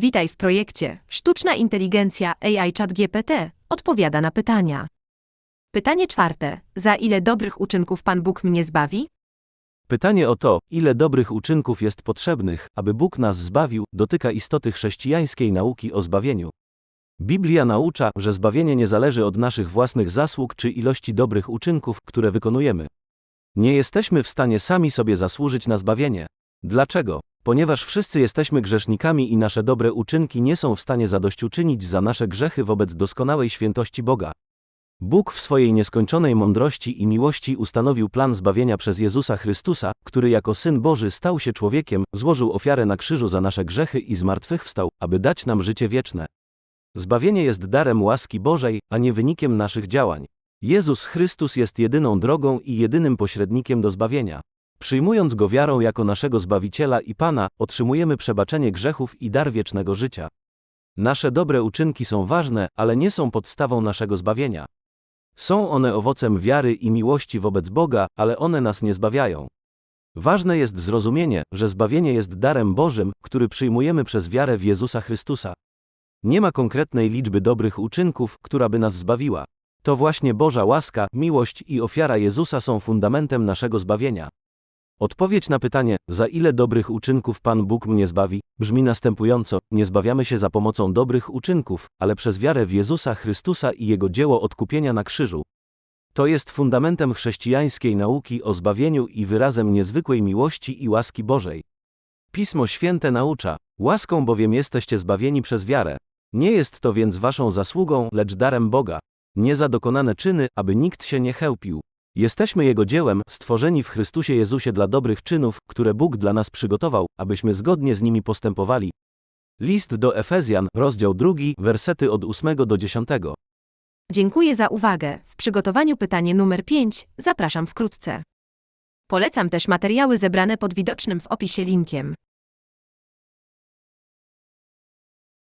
Witaj w projekcie Sztuczna inteligencja AI ChatGPT odpowiada na pytania. Pytanie czwarte. Za ile dobrych uczynków Pan Bóg mnie zbawi? Pytanie o to, ile dobrych uczynków jest potrzebnych, aby Bóg nas zbawił, dotyka istoty chrześcijańskiej nauki o zbawieniu. Biblia naucza, że zbawienie nie zależy od naszych własnych zasług czy ilości dobrych uczynków, które wykonujemy. Nie jesteśmy w stanie sami sobie zasłużyć na zbawienie. Dlaczego? Ponieważ wszyscy jesteśmy grzesznikami i nasze dobre uczynki nie są w stanie zadośćuczynić za nasze grzechy wobec doskonałej świętości Boga. Bóg w swojej nieskończonej mądrości i miłości ustanowił plan zbawienia przez Jezusa Chrystusa, który jako Syn Boży stał się człowiekiem, złożył ofiarę na krzyżu za nasze grzechy i zmartwychwstał, aby dać nam życie wieczne. Zbawienie jest darem łaski Bożej, a nie wynikiem naszych działań. Jezus Chrystus jest jedyną drogą i jedynym pośrednikiem do zbawienia. Przyjmując Go wiarą jako naszego Zbawiciela i Pana, otrzymujemy przebaczenie grzechów i dar wiecznego życia. Nasze dobre uczynki są ważne, ale nie są podstawą naszego zbawienia. Są one owocem wiary i miłości wobec Boga, ale one nas nie zbawiają. Ważne jest zrozumienie, że zbawienie jest darem Bożym, który przyjmujemy przez wiarę w Jezusa Chrystusa. Nie ma konkretnej liczby dobrych uczynków, która by nas zbawiła. To właśnie Boża łaska, miłość i ofiara Jezusa są fundamentem naszego zbawienia. Odpowiedź na pytanie, za ile dobrych uczynków Pan Bóg mnie zbawi, brzmi następująco: Nie zbawiamy się za pomocą dobrych uczynków, ale przez wiarę w Jezusa Chrystusa i Jego dzieło odkupienia na krzyżu. To jest fundamentem chrześcijańskiej nauki o zbawieniu i wyrazem niezwykłej miłości i łaski Bożej. Pismo Święte naucza: Łaską bowiem jesteście zbawieni przez wiarę. Nie jest to więc waszą zasługą, lecz darem Boga. Nie za dokonane czyny, aby nikt się nie chełpił. Jesteśmy Jego dziełem, stworzeni w Chrystusie Jezusie dla dobrych czynów, które Bóg dla nas przygotował, abyśmy zgodnie z nimi postępowali. List do Efezjan, rozdział 2, wersety od 8 do 10. Dziękuję za uwagę. W przygotowaniu pytanie numer 5 zapraszam wkrótce. Polecam też materiały zebrane pod widocznym w opisie linkiem.